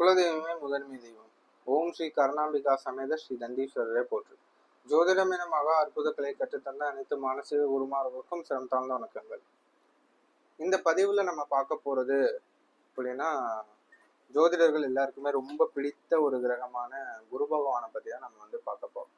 குலதெய்வமே முதன்மை தெய்வம். ஓம் ஸ்ரீ கருணாம்பிகா சமேத ஸ்ரீ தண்டீஸ்வரரே போற்று. ஜோதிடம் என மகா அற்புதங்களை கற்றுத்தந்த அனைத்து மானசீக குருமார்களுக்கும் சிரம் தாழ்ந்த வணக்கங்கள். இந்த பதிவுல நம்ம பார்க்க போறது அப்படின்னா ஜோதிடர்கள் எல்லாருக்குமே ரொம்ப பிடித்த ஒரு கிரகமான குரு பகவானை பத்தி தான் நம்ம வந்து பார்க்க போறோம்.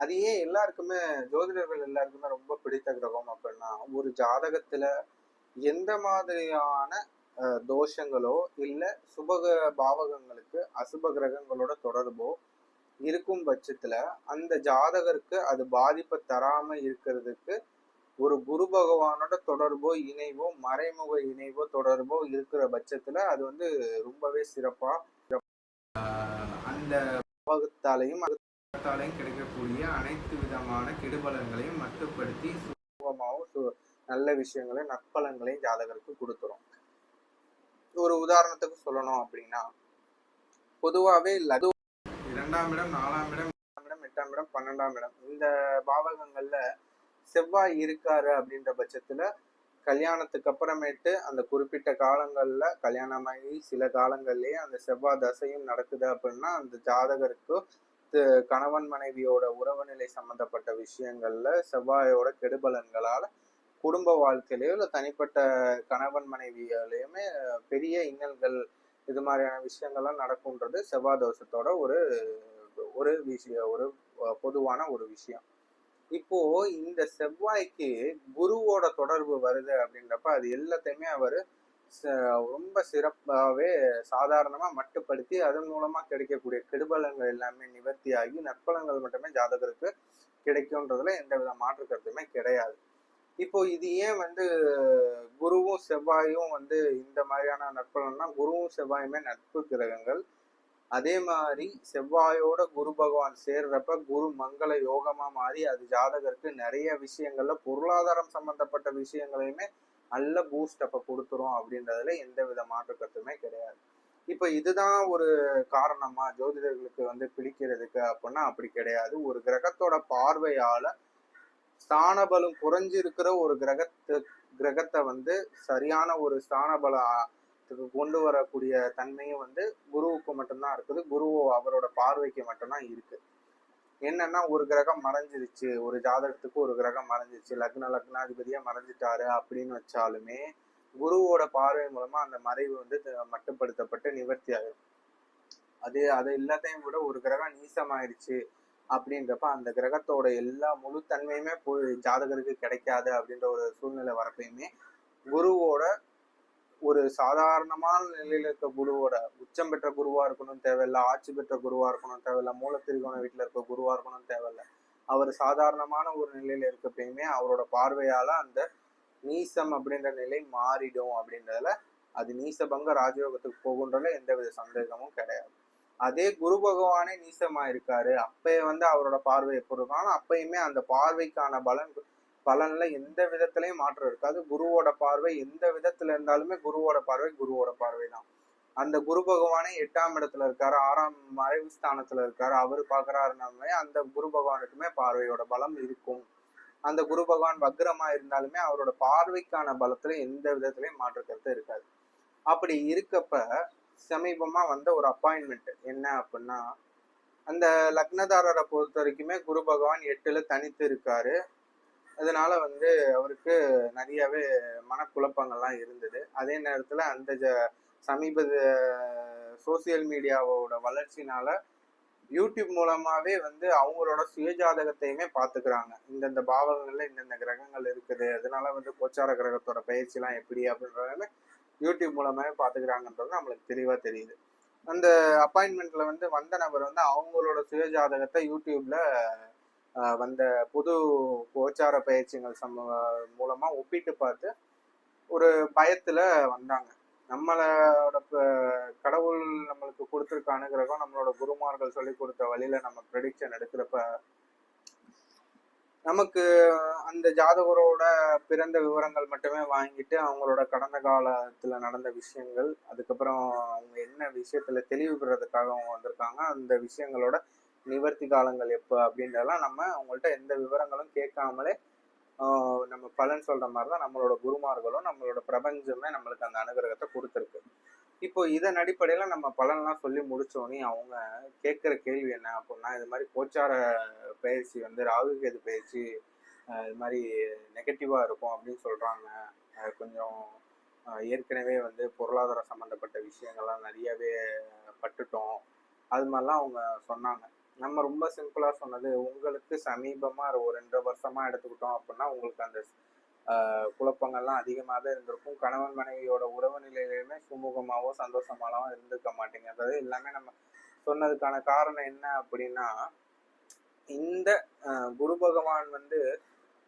அது ஏன் எல்லாருக்குமே ஜோதிடர்கள் எல்லாருக்குமே ரொம்ப பிடித்த கிரகம் அப்படின்னா ஒரு ஜாதகத்துல எந்த மாதிரியான தோஷங்களோ இல்லை சுபக பாவகங்களுக்கு அசுப கிரகங்களோட தொடர்போ இருக்கும் பட்சத்தில் அந்த ஜாதகருக்கு அது பாதிப்பை தராமல் இருக்கிறதுக்கு ஒரு குரு பகவானோட தொடர்போ இணைவோ மறைமுக இணைவோ தொடர்போ இருக்கிற பட்சத்தில் அது வந்து ரொம்பவே சிறப்பாக அந்த பாவகத்தாலையும் அதுத்தாலையும் கிடைக்கக்கூடிய அனைத்து விதமான கெடுபலங்களையும் மட்டுப்படுத்தி சுபமாகவும் சு- நல்ல விஷயங்களையும் நற்பலங்களையும் ஜாதகருக்கு கொடுத்துரும். ஒரு உதாரணத்துக்கு சொல்லணும் அப்படின்னா பொதுவாகவே லது இரண்டாம் இடம் நாலாம் இடம் இடம் எட்டாம் இடம் பன்னெண்டாம் இடம். இந்த பாவகங்கள்ல செவ்வாய் இருக்காரு அப்படின்ற பட்சத்துல கல்யாணத்துக்கு அப்புறமேட்டு அந்த குறிப்பிட்ட காலங்கள்ல கல்யாணமாகி சில காலங்கள்லயே அந்த செவ்வாய் தசையும் நடக்குது அப்படின்னா அந்த ஜாதகருக்கு கணவன் மனைவியோட உறவு நிலை சம்பந்தப்பட்ட விஷயங்கள்ல செவ்வாயோட கெடுபலன்களால குடும்ப வாழ்க்கையிலயோ இல்லை தனிப்பட்ட கணவன் மனைவியாலேயுமே பெரிய இன்னல்கள் இது மாதிரியான விஷயங்கள்லாம் நடக்கும்ன்றது செவ்வாய் தோஷத்தோட ஒரு ஒரு விஷயம் ஒரு பொதுவான ஒரு விஷயம். இப்போ இந்த செவ்வாய்க்கு குருவோட தொடர்பு வருது அப்படின்றப்ப அது எல்லாத்தையுமே அவர் ரொம்ப சிறப்பாகவே சாதாரணமாக மட்டுப்படுத்தி அதன் மூலமாக கிடைக்கக்கூடிய கெடுபலங்கள் எல்லாமே நிவர்த்தியாகி நற்பலங்கள் மட்டுமே ஜாதகருக்கு கிடைக்கும்ன்றதுல எந்த வித மாற்று கருத்துமே கிடையாது. இப்போ இது ஏன் வந்து குருவும் செவ்வாயும் வந்து இந்த மாதிரியான நட்பலன்னா குருவும் செவ்வாயுமே நட்பு கிரகங்கள். அதே மாதிரி செவ்வாயோட குரு பகவான் சேர்றப்ப குரு மங்கள யோகமா மாறி அது ஜாதகருக்கு நிறைய விஷயங்கள்ல பொருளாதாரம் சம்பந்தப்பட்ட விஷயங்களையுமே நல்ல பூஸ்ட் அப்ப கொடுத்துரும் அப்படின்றதுல எந்த வித மாற்று கருத்துமே கிடையாது. இப்ப இதுதான் ஒரு காரணமா ஜோதிடர்களுக்கு வந்து பிடிக்கிறதுக்கு அப்படின்னா அப்படி கிடையாது. ஒரு கிரகத்தோட பார்வையால ஸ்தானபலம் குறைஞ்சிருக்கிற ஒரு கிரகத்து கிரகத்தை வந்து சரியான ஒரு ஸ்தானபலத்துக்கு கொண்டு வரக்கூடிய தன்மையும் வந்து குருவுக்கு மட்டும்தான் இருக்குது. குரு அவரோட பார்வைக்கு மட்டும்தான் இருக்கு. என்னன்னா ஒரு கிரகம் மறைஞ்சிருச்சு. ஒரு ஜாதகத்துக்கு ஒரு கிரகம் மறைஞ்சிருச்சு. லக்ன லக்னாதிபதியா மறைஞ்சிட்டாரு அப்படின்னு வச்சாலுமே குருவோட பார்வை மூலமா அந்த மறைவு வந்து மட்டுப்படுத்தப்பட்டு நிவர்த்தி ஆகும் அது அது எல்லாத்தையும் விட ஒரு கிரகம் நீசமாயிருச்சு. அப்படின்றப்ப அந்த கிரகத்தோட எல்லா முழு தன்மையுமே போய் ஜாதகருக்கு கிடைக்காது அப்படின்ற ஒரு சூழ்நிலை வரப்பயுமே குருவோட ஒரு சாதாரணமான நிலையில இருக்க குருவோட உச்சம் பெற்ற குருவா இருக்கணும் தேவையில்ல ஆட்சி பெற்ற குருவா இருக்கணும் தேவையில்ல மூலத்திரிகோண வீட்டுல இருக்க குருவா இருக்கணும் தேவையில்ல. அவர் சாதாரணமான ஒரு நிலையில இருக்கப்பயுமே அவரோட பார்வையால அந்த நீசம் அப்படின்ற நிலை மாறிடும் அப்படின்றதுல அது நீசபங்க ராஜயோகத்துக்கு போகுன்றதுல எந்தவித சந்தேகமும் கிடையாது. அதே குரு பகவானே நீசமா இருக்காரு அப்பயே வந்து அவரோட பார்வை எப்படி இருக்கும்? ஆனா அப்பயுமே அந்த பார்வைக்கான பலன் பலன்ல எந்த விதத்திலையும் மாற்றம் இருக்காது. குருவோட பார்வை எந்த விதத்துல இருந்தாலுமே குருவோட பார்வை குருவோட பார்வை தான் அந்த குரு பகவானே எட்டாம் இடத்துல இருக்காரு ஆறாம் மறைவு ஸ்தானத்துல இருக்காரு. அவரு பாக்குறாருனாலுமே அந்த குரு பகவானுக்குமே பார்வையோட பலம் இருக்கும். அந்த குரு பகவான் வக்ரமா இருந்தாலுமே அவரோட பார்வைக்கான பலத்துல எந்த விதத்திலையும் மாற்று கருத்து இருக்காது. அப்படி இருக்கப்ப சமீபமா வந்த ஒரு அப்பாயின்மெண்ட் என்ன அப்படின்னா அந்த லக்னதாரரை பொறுத்த வரைக்குமே குரு பகவான் எட்டுல தனித்து இருக்காரு. அதனால வந்து அவருக்கு நிறையவே மனக்குழப்பங்கள்லாம் இருந்தது. அதே நேரத்தில் அந்த ஜ- சமீப சோசியல் மீடியாவோட வளர்ச்சினால யூடியூப் மூலமாவே வந்து அவங்களோட சுயஜாதகத்தையுமே பார்த்துக்கிறாங்க இந்தந்த பாவங்களில் இந்தந்த கிரகங்கள் இருக்குது. அதனால வந்து கோச்சார கிரகத்தோட பயிற்சிலாம் எப்படி அப்படின்றத யூடியூப் மூலமாகவே பாத்துக்கிறாங்கன்றது நம்மளுக்கு தெளிவா தெரியுது. அந்த அப்பாயின்மெண்ட்ல வந்து வந்த நபர் வந்து அவங்களோட சுயஜாதகத்தை யூடியூப்ல வந்த புது கோச்சார பயிற்சிகள் சம்ம மூலமா ஒப்பிட்டு பார்த்து ஒரு பயத்துல வந்தாங்க. நம்மளோட கடவுள் நம்மளுக்கு கொடுத்துருக்க அனுகிரகம் நம்மளோட குருமார்கள் சொல்லி கொடுத்த வழியில நம்ம ப்ரெடிக்ஷன் எடுக்கிறப்ப நமக்கு அந்த ஜாதகரோட பிறந்த விவரங்கள் மட்டுமே வாங்கிட்டு அவங்களோட கடந்த காலத்துல நடந்த விஷயங்கள் அதுக்கப்புறம் அவங்க என்ன விஷயத்துல தெளிவு பெறதுக்காக அவங்க வந்திருக்காங்க அந்த விஷயங்களோட நிவர்த்தி காலங்கள் எப்போ அப்படின்றதெல்லாம் நம்ம அவங்கள்ட்ட எந்த விவரங்களும் கேட்காமலே நம்ம பலன் சொல்ற மாதிரி தான் நம்மளோட குருமார்களும் நம்மளோட பிரபஞ்சமே நம்மளுக்கு அந்த அனுகிரகத்தை கொடுத்துருக்கு. இப்போ இதன் அடிப்படையில் நம்ம பலன்லாம் சொல்லி முடிச்சோடனே அவங்க கேட்குற கேள்வி என்ன அப்படின்னா இது மாதிரி கோச்சார பயிற்சி வந்து ராகு கேது பயிற்சி இது மாதிரி நெகட்டிவாக இருக்கும் அப்படின்னு சொல்கிறாங்க கொஞ்சம் ஏற்கனவே வந்து பொருளாதார சம்மந்தப்பட்ட விஷயங்கள்லாம் நிறையவே பட்டுட்டோம். அது மாதிரிலாம் அவங்க சொன்னாங்க. நம்ம ரொம்ப சிம்பிளாக சொன்னது உங்களுக்கு சமீபமாக ஒரு ரெண்டு வருஷமாக எடுத்துக்கிட்டோம் அப்படின்னா உங்களுக்கு அந்த குழப்பங்கள்லாம் அதிகமாக தான் இருந்திருக்கும். கணவன் மனைவியோட உறவு நிலையிலுமே சுமூகமாகவும் சந்தோஷமாலாம் இருந்திருக்க மாட்டேங்கிறது எல்லாமே நம்ம சொன்னதுக்கான காரணம் என்ன அப்படின்னா இந்த குரு பகவான் வந்து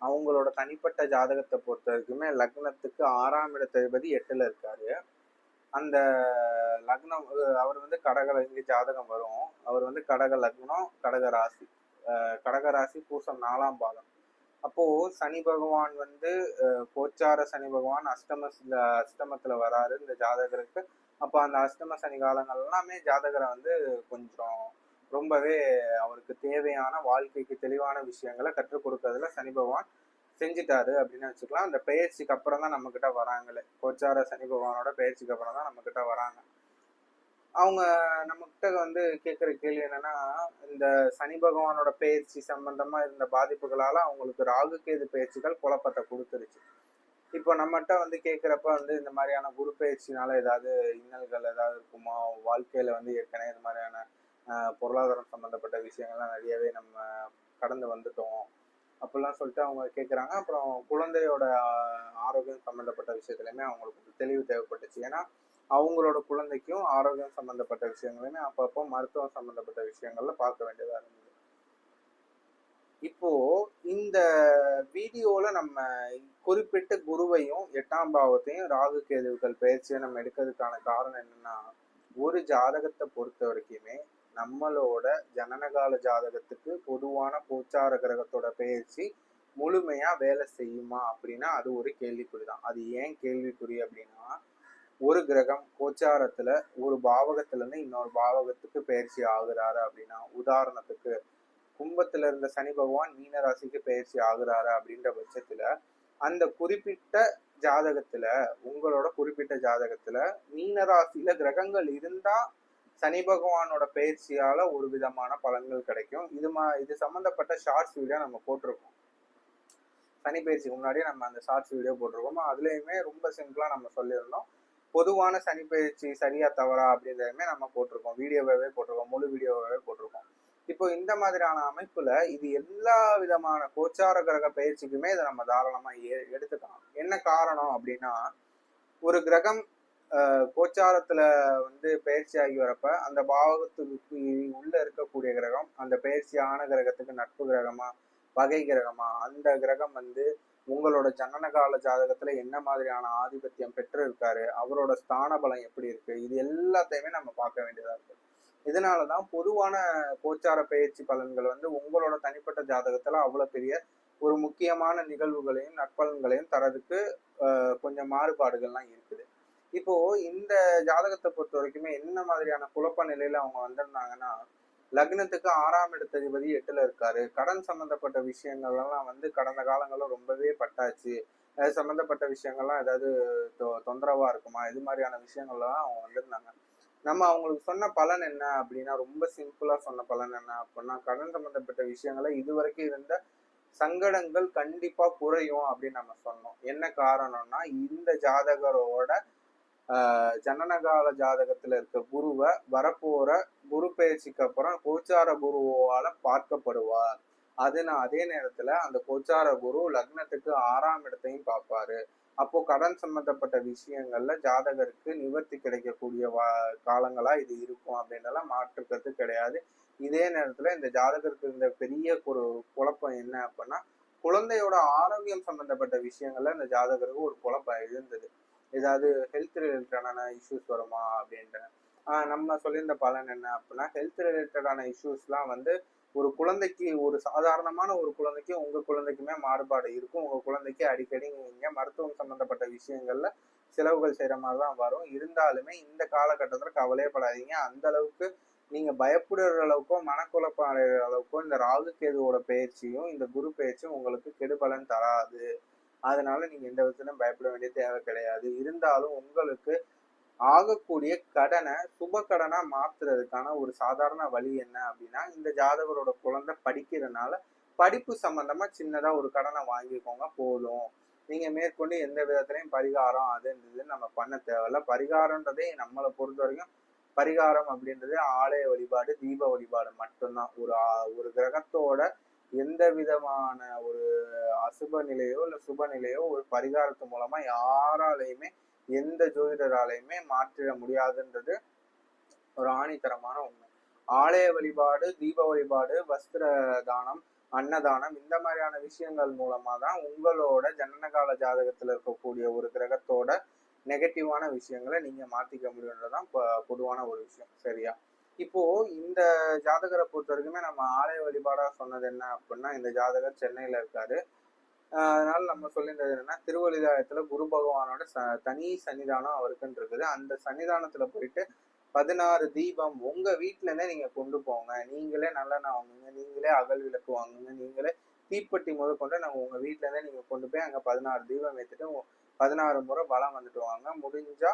அவங்களோட தனிப்பட்ட ஜாதகத்தை பொறுத்த வரைக்குமே லக்னத்துக்கு ஆறாம் இடத்ததிபதி எட்டுல இருக்காரு. அந்த லக்னம் அவர் வந்து கடக இங்கே ஜாதகம் வரும். அவர் வந்து கடக லக்னம் கடக ராசி கடக ராசி பூசம் நாலாம் பாதம். அப்போ சனி பகவான் வந்து கோச்சார சனி பகவான் அஷ்டம அஷ்டமத்துல வராரு இந்த ஜாதகருக்கு. அப்போ அந்த அஷ்டம சனி காலங்கள் எல்லாமே ஜாதகரை வந்து கொஞ்சம் ரொம்பவே அவருக்கு தேவையான வாழ்க்கைக்கு தெளிவான விஷயங்களை கற்றுக் கொடுக்கறதுல சனி பகவான் செஞ்சுட்டாரு அப்படின்னு வச்சுக்கலாம். அந்த பயிற்சிக்கு அப்புறம் தான் நம்ம கிட்ட வராங்களே. கோச்சார சனி பகவானோட பயிற்சிக்கு அப்புறம் தான் நம்ம கிட்ட வராங்க. அவங்க நம்மகிட்ட வந்து கேட்குற கேள்வி என்னன்னா இந்த சனி பகவானோட பயிற்சி சம்பந்தமா இருந்த பாதிப்புகளால அவங்களுக்கு ராகு கேது பயிற்சிகள் குழப்பத்தை கொடுத்துருச்சு. இப்போ நம்மகிட்ட வந்து கேட்குறப்ப வந்து இந்த மாதிரியான குரு பயிற்சினால ஏதாவது இன்னல்கள் ஏதாவது இருக்குமா? வாழ்க்கையில வந்து ஏற்கனவே இந்த மாதிரியான பொருளாதாரம் சம்பந்தப்பட்ட விஷயங்கள்லாம் நிறையவே நம்ம கடந்து வந்துட்டோம். அப்படிலாம் சொல்லிட்டு அவங்க கேட்குறாங்க அப்புறம் குழந்தையோட ஆரோக்கியம் சம்மந்தப்பட்ட விஷயத்துலையுமே அவங்களுக்கு தெளிவு தேவைப்பட்டுச்சு. ஏன்னா அவங்களோட குழந்தைக்கும் ஆரோக்கியம் சம்பந்தப்பட்ட விஷயங்களையுமே அப்பப்போ மருத்துவம் சம்பந்தப்பட்ட விஷயங்கள்ல பார்க்க வேண்டியதா இருந்தது. இப்போ இந்த வீடியோல நம்ம குறிப்பிட்ட குருவையும் எட்டாம் பாவத்தையும் ராகு கேதுவுகள் பயிற்சியை நம்ம எடுக்கிறதுக்கான காரணம் என்னன்னா ஒரு ஜாதகத்தை பொறுத்த வரைக்குமே நம்மளோட ஜனனகால ஜாதகத்துக்கு பொதுவான கோச்சார கிரகத்தோட பயிற்சி முழுமையா வேலை செய்யுமா அப்படின்னா அது ஒரு கேள்விக்குறி தான். அது ஏன் கேள்விக்குறி அப்படின்னா ஒரு கிரகம் கோச்சாரத்துல ஒரு பாவகத்துல இருந்து இன்னொரு பாவகத்துக்கு பயிற்சி ஆகுறாரு அப்படின்னா உதாரணத்துக்கு கும்பத்துல இருந்த சனி பகவான் மீன ராசிக்கு பயிற்சி ஆகுறாரு அப்படின்ற பட்சத்துல அந்த குறிப்பிட்ட ஜாதகத்துல உங்களோட குறிப்பிட்ட ஜாதகத்துல மீன ராசியில கிரகங்கள் இருந்தா சனி பகவானோட பயிற்சியால ஒரு விதமான பலன்கள் கிடைக்கும். இது மா இது சம்பந்தப்பட்ட ஷார்ட்ஸ் வீடியோ நம்ம போட்டிருக்கோம். சனி பயிற்சிக்கு முன்னாடியே நம்ம அந்த ஷார்ட்ஸ் வீடியோ போட்டிருக்கோம்? அதுலயுமே ரொம்ப சிம்பிளா நம்ம சொல்லியிருந்தோம். பொதுவான சனி பயிற்சி சரியா தவறா அப்படின்றதுமே நம்ம போட்டிருக்கோம். வீடியோவே போட்டிருக்கோம். முழு வீடியோவே போட்டிருக்கோம். இப்போ இந்த மாதிரியான அமைப்புல இது எல்லா விதமான கோச்சார கிரக பயிற்சிக்குமே இதை நம்ம தாராளமா எடுத்துக்கலாம். என்ன காரணம் அப்படின்னா ஒரு கிரகம் கோச்சாரத்துல வந்து பயிற்சி ஆகி வரப்ப அந்த பாவகத்துக்கு உள்ள இருக்கக்கூடிய கிரகம் அந்த பயிற்சியான கிரகத்துக்கு நட்பு கிரகமா வகை கிரகமா அந்த கிரகம் வந்து உங்களோட ஜனன கால ஜாதகத்துல என்ன மாதிரியான ஆதிபத்தியம் பெற்று இருக்காரு அவரோட ஸ்தான பலம் எப்படி இருக்கு? இது எல்லாத்தையுமே நம்ம பார்க்க வேண்டியதா இருக்கு. இதனாலதான் பொதுவான கோச்சார பயிற்சி பலன்கள் வந்து உங்களோட தனிப்பட்ட ஜாதகத்துல அவ்வளவு பெரிய ஒரு முக்கியமான நிகழ்வுகளையும் நற்பலன்களையும் தரதுக்கு கொஞ்சம் மாறுபாடுகள்லாம் இருக்குது. இப்போ இந்த ஜாதகத்தை பொறுத்த வரைக்குமே என்ன மாதிரியான குழப்ப நிலையில அவங்க வந்திருந்தாங்கன்னா லக்னத்துக்கு ஆறாம் இடத்ததிபதி எட்டுல இருக்காரு. கடன் சம்பந்தப்பட்ட விஷயங்கள் எல்லாம் வந்து கடந்த காலங்களில் ரொம்பவே பட்டாச்சு. அது சம்பந்தப்பட்ட விஷயங்கள்லாம் ஏதாவது தொ- தொந்தரவா இருக்குமா? இது மாதிரியான விஷயங்கள்லாம் அவங்க வந்திருந்தாங்க. நம்ம அவங்களுக்கு சொன்ன பலன் என்ன அப்படின்னா ரொம்ப சிம்பிளா சொன்ன பலன் என்ன அப்படின்னா கடன் சம்பந்தப்பட்ட விஷயங்களை இதுவரைக்கும் இருந்த சங்கடங்கள் கண்டிப்பா குறையும் அப்படின்னு நம்ம சொன்னோம். என்ன காரணம்னா இந்த ஜாதகரோட ஜனனகால ஜாதகத்துல இருக்க குருவை வரப்போற குரு பயிற்சிக்கு அப்புறம் கோச்சார குருவால பார்க்கப்படுவார். அதுனா அதே நேரத்துல அந்த கோச்சார குரு லக்னத்துக்கு ஆறாம் இடத்தையும் பார்ப்பாரு. அப்போ கடன் சம்பந்தப்பட்ட விஷயங்கள்ல ஜாதகருக்கு நிவர்த்தி கிடைக்கக்கூடிய வா காலங்களா இது இருக்கும் அப்படின்றலாம் மாற்றுக்கிறது கிடையாது. இதே நேரத்துல இந்த ஜாதகருக்கு இருந்த பெரிய ஒரு குழப்பம் என்ன அப்படின்னா குழந்தையோட ஆரோக்கியம் சம்பந்தப்பட்ட விஷயங்கள்ல இந்த ஜாதகருக்கு ஒரு குழப்பம் இருந்தது ஏதாவது ஹெல்த் ரிலேட்டடான இஷ்யூஸ் வருமா அப்படின்ற ஆஹ் நம்ம சொல்லியிருந்த பலன் என்ன அப்படின்னா ஹெல்த் ரிலேட்டடான இஷ்யூஸ்லாம் வந்து ஒரு குழந்தைக்கு ஒரு சாதாரணமான ஒரு குழந்தைக்கு உங்கள் குழந்தைக்குமே மாறுபாடு இருக்கும். உங்கள் குழந்தைக்கு அடிக்கடி நீங்கள் மருத்துவம் சம்மந்தப்பட்ட விஷயங்கள்ல செலவுகள் செய்கிற மாதிரி தான் வரும். இருந்தாலுமே இந்த காலகட்டத்தில் கவலையப்படாதீங்க. அந்த அளவுக்கு நீங்க பயப்படுற அளவுக்கோ மனக்குழப்பம் அடைகிற அளவுக்கோ இந்த ராகு கேதுவோட பயிற்சியும் இந்த குரு பயிற்சியும் உங்களுக்கு கெடுபலன் தராது. அதனால நீங்க எந்த விதத்திலும் பயப்பட வேண்டிய தேவை கிடையாது. இருந்தாலும் உங்களுக்கு ஆகக்கூடிய கடனை சுப கடனா மாத்துறதுக்கான ஒரு சாதாரண வழி என்ன அப்படின்னா இந்த ஜாதகரோட குழந்தை படிக்கிறதுனால படிப்பு சம்பந்தமா சின்னதா ஒரு கடனை வாங்கிக்கோங்க போதும். நீங்க மேற்கொண்டு எந்த விதத்துலயும் பரிகாரம் அது இந்த நம்ம பண்ண தேவையில்ல. பரிகாரம்ன்றதே நம்மளை பொறுத்த வரைக்கும் பரிகாரம் அப்படின்றது ஆலய வழிபாடு தீப வழிபாடு மட்டும்தான். ஒரு ஒரு கிரகத்தோட எந்த விதமான ஒரு அசுப நிலையோ இல்ல சுப நிலையோ ஒரு பரிகாரத்து மூலமா யாராலையுமே எந்த ஜோதிடராலையுமே மாற்றிட முடியாதுன்றது ஒரு ஆணித்தரமான உண்மை. ஆலய வழிபாடு தீப வழிபாடு வஸ்திர தானம் அன்னதானம் இந்த மாதிரியான விஷயங்கள் மூலமா தான் உங்களோட ஜனனகால ஜாதகத்துல இருக்கக்கூடிய ஒரு கிரகத்தோட நெகட்டிவான விஷயங்களை நீங்க மாத்திக்க முடியுன்றதுதான் பொதுவான ஒரு விஷயம். சரியா? இப்போ இந்த ஜாதகரை பொறுத்த வரைக்குமே நம்ம ஆலய வழிபாடா சொன்னது என்ன அப்படின்னா இந்த ஜாதகர் சென்னையில இருக்காரு. அதனால நம்ம சொல்லியிருந்தது என்னன்னா திருவள்ளிதாயத்துல குரு பகவானோட ச தனி சன்னிதானம் அவருக்குன்னு இருக்குது. அந்த சன்னிதானத்துல போயிட்டு பதினாறு தீபம் உங்க வீட்டுல இருந்தே நீங்க கொண்டு போங்க. நீங்களே நல்லெண்ணெய் வாங்குங்க நீங்களே அகல் விளக்கு வாங்குங்க நீங்களே தீப்பெட்டி முதல் கொண்டு நம்ம உங்க வீட்டுல இருந்தே நீங்க கொண்டு போய் அங்க பதினாறு தீபம் ஏத்துட்டு பதினாறு முறை வளம் வந்துட்டு வாங்க. முடிஞ்சா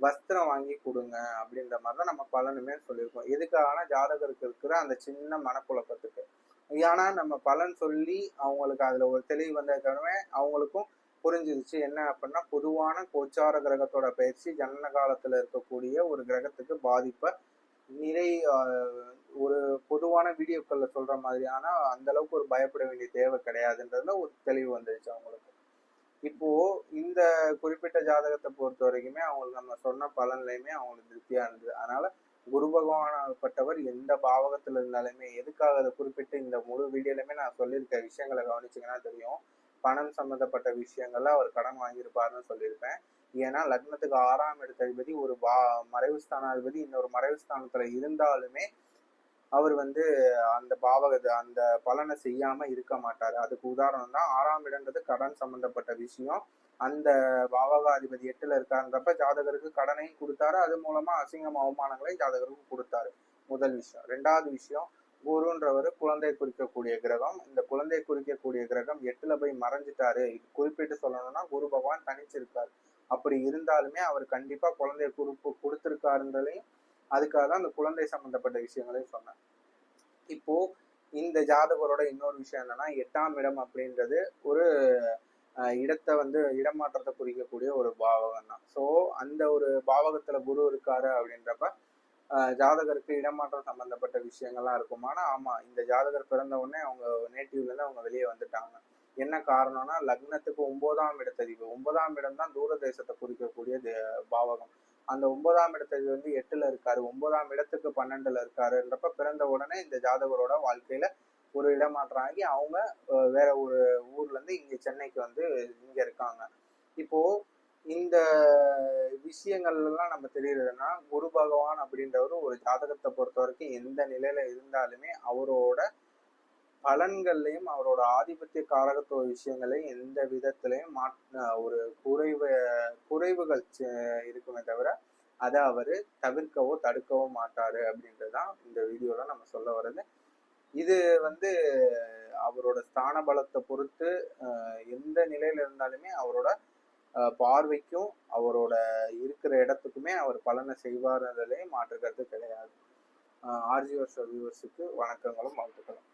வஸ்திரம் வாங்கி கொடுங்க அப்படின்ற மாதிரி தான் நம்ம பலனுமே சொல்லியிருக்கோம். எதுக்கான ஜாதகருக்கு இருக்கிற அந்த சின்ன மனக்குழப்பத்துக்கு. ஏன்னா நம்ம பலன் சொல்லி அவங்களுக்கு அதில் ஒரு தெளிவு வந்ததுக்காகவே அவங்களுக்கும் புரிஞ்சிருச்சு. என்ன அப்படின்னா பொதுவான கோச்சார கிரகத்தோட பயிற்சி ஜனன காலத்தில் இருக்கக்கூடிய ஒரு கிரகத்துக்கு பாதிப்பை நிறை ஒரு பொதுவான வீடியோக்களில் சொல்கிற மாதிரியான அந்தளவுக்கு ஒரு பயப்பட வேண்டிய தேவை கிடையாதுன்றதுல ஒரு தெளிவு வந்துருச்சு அவங்களுக்கு. இப்போ இந்த குறிப்பிட்ட ஜாதகத்தை பொறுத்த வரைக்குமே அவங்களுக்கு நம்ம சொன்ன பலன்லையுமே அவங்களுக்கு திருப்தியா இருந்தது. அதனால குரு பகவானப்பட்டவர் எந்த பாவகத்துல இருந்தாலுமே எதுக்காக அதை குறிப்பிட்டு இந்த முழு வீடியோலையுமே நான் சொல்லியிருக்க விஷயங்களை கவனிச்சிங்கன்னா தெரியும். பணம் சம்மந்தப்பட்ட விஷயங்கள்ல அவர் கடன் வாங்கியிருப்பாருன்னு சொல்லியிருப்பேன். ஏன்னா லக்னத்துக்கு ஆறாம் இடத்த அதிபதி ஒரு பா மறைவு ஸ்தானாதிபதி இன்னொரு மறைவு ஸ்தானத்துல இருந்தாலுமே அவர் வந்து அந்த பாவகத்தை அந்த பலனை செய்யாம இருக்க மாட்டார். அதுக்கு உதாரணம் தான் ஆறாம் இடன்றது கடன் சம்பந்தப்பட்ட விஷயம். அந்த பாவகாதிபதி எட்டுல இருக்காருன்றப்ப ஜாதகருக்கு கடனையும் கொடுத்தாரு. அது மூலமா அசிங்கம் அவமானங்களையும் ஜாதகருக்கு கொடுத்தாரு. முதல் விஷயம். ரெண்டாவது விஷயம் குருன்றவர் குழந்தை குறிக்கக்கூடிய கிரகம். இந்த குழந்தை குறிக்கக்கூடிய கிரகம் எட்டுல போய் மறைஞ்சிட்டாரு. இது குறிப்பிட்டு சொல்லணும்னா குரு பகவான் தனிச்சிருக்காரு. அப்படி இருந்தாலுமே அவர் கண்டிப்பா குழந்தைய குறிப்பு கொடுத்திருக்காருன்றதையும் அதுக்காக தான் அந்த குழந்தை சம்பந்தப்பட்ட விஷயங்களையும் சொன்னேன். இப்போ இந்த ஜாதகரோட இன்னொரு விஷயம் என்னன்னா எட்டாம் இடம் அப்படின்றது ஒரு அஹ், இடத்தை வந்து இடமாற்றத்தை குறிக்கக்கூடிய ஒரு பாவகம் தான். ஸோ அந்த ஒரு பாவகத்துல குரு இருக்காரு அப்படின்றப்ப அஹ், ஜாதகருக்கு இடமாற்றம் சம்பந்தப்பட்ட விஷயங்கள்லாம் இருக்குமானா ஆமா இந்த ஜாதகர் பிறந்த உடனே அவங்க நேட்டிவ்ல இருந்து அவங்க வெளியே வந்துட்டாங்க. என்ன காரணம்னா லக்னத்துக்கு ஒன்பதாம் இடத்ததிவு. ஒன்பதாம் இடம் தான் தூர தேசத்தை குறிக்கக்கூடிய பாவகம். அந்த ஒன்பதாம் இடத்துல வந்து எட்டுல இருக்காரு ஒன்பதாம் இடத்துக்கு பன்னெண்டுல இருக்காருன்றப்ப பிறந்த உடனே இந்த ஜாதகரோட வாழ்க்கையில ஒரு இடமாற்றம் ஆகி அவங்க வேற ஒரு ஊர்ல இருந்து இங்க சென்னைக்கு வந்து இங்க இருக்காங்க. இப்போ இந்த விஷயங்கள் எல்லாம் நம்ம தெரியுறதுன்னா குரு பகவான் அப்படின்றவர் ஒரு ஜாதகத்தை பொறுத்த வரைக்கும் எந்த நிலையில இருந்தாலுமே அவரோட பலன்கள்லையும் அவரோட ஆதிபத்திய காரகத்துவ விஷயங்களையும் எந்த விதத்திலையும் மாட் ஒரு குறைவு குறைவுகள் இருக்குமே தவிர அதை அவர் தவிர்க்கவோ தடுக்கவோ மாட்டாரு அப்படின்றதான் இந்த வீடியோல நம்ம சொல்ல வர்றது. இது வந்து அவரோட ஸ்தான பலத்தை பொறுத்து எந்த நிலையில இருந்தாலுமே அவரோட பார்வைக்கும் அவரோட இருக்கிற இடத்துக்குமே அவர் பலனை செய்வார்ன்றதுலேயும் மாற்றுக்கிறது கருத்து கிடையாது ஆர்ஜிஓஸ் வியூவர்ஸுக்கு வணக்கங்களும் வாழ்த்துக்களும்.